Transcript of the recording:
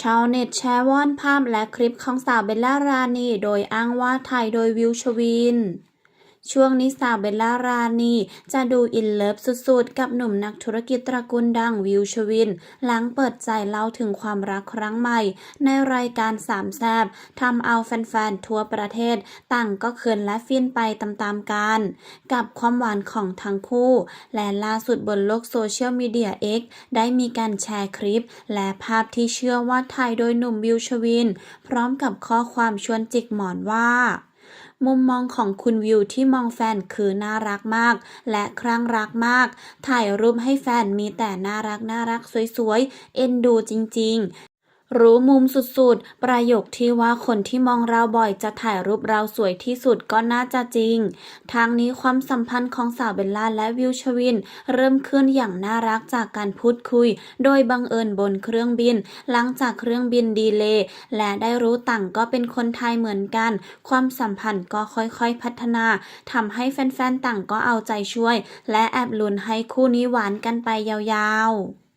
ชาวเน็ตแชร์ว่อนภาพและคลิปของสาวเบลล่ารานีโดยอ้างว่าถ่ายโดยวิวชวิน ช่วงนี้สาวเบลล่ารานีจะดูอินเลิฟสุดๆ กับหนุ่มนักธุรกิจตระกูลดังวิวชวิน หลังเปิดใจเล่าถึงความรักครั้งใหม่ ในรายการสามแซบทำเอาแฟนๆ ทั่วประเทศ ต่างก็เขินและฟินไปตามๆกัน กับความหวานของทั้งคู่ และล่าสุดบนโลกโซเชียลมีเดีย X ได้มีการแชร์คลิป และภาพที่เชื่อว่าถ่ายโดยหนุ่มวิวชวิน พร้อมกับข้อความชวนจิกหมอนว่า มุมมองของคุณวิวที่มองแฟนคือน่ารักมาก และครั่งรักมาก ถ่ายรูปให้แฟนมีแต่น่ารักน่ารักสวยๆ เอ็นดูจริงๆ รู้มุมสุดๆ ประโยคที่ว่าคนที่มองเราบ่อยจะถ่ายรูปเราสวยที่สุดก็น่าจะจริง ทางนี้ความสัมพันธ์ของสาวเบลล่าและวิวชวิน เริ่มขึ้นอย่างน่ารักจากการพูดคุย โดยบังเอิญบนเครื่องบิน หลังจากเครื่องบินดีเลย์และได้รู้ต่างก็เป็นคนไทยเหมือนกัน ความสัมพันธ์ก็ค่อยๆพัฒนาทำให้แฟนๆต่างก็เอาใจช่วย และแอบลุ้นให้คู่นี้หวานกันไปยาวๆ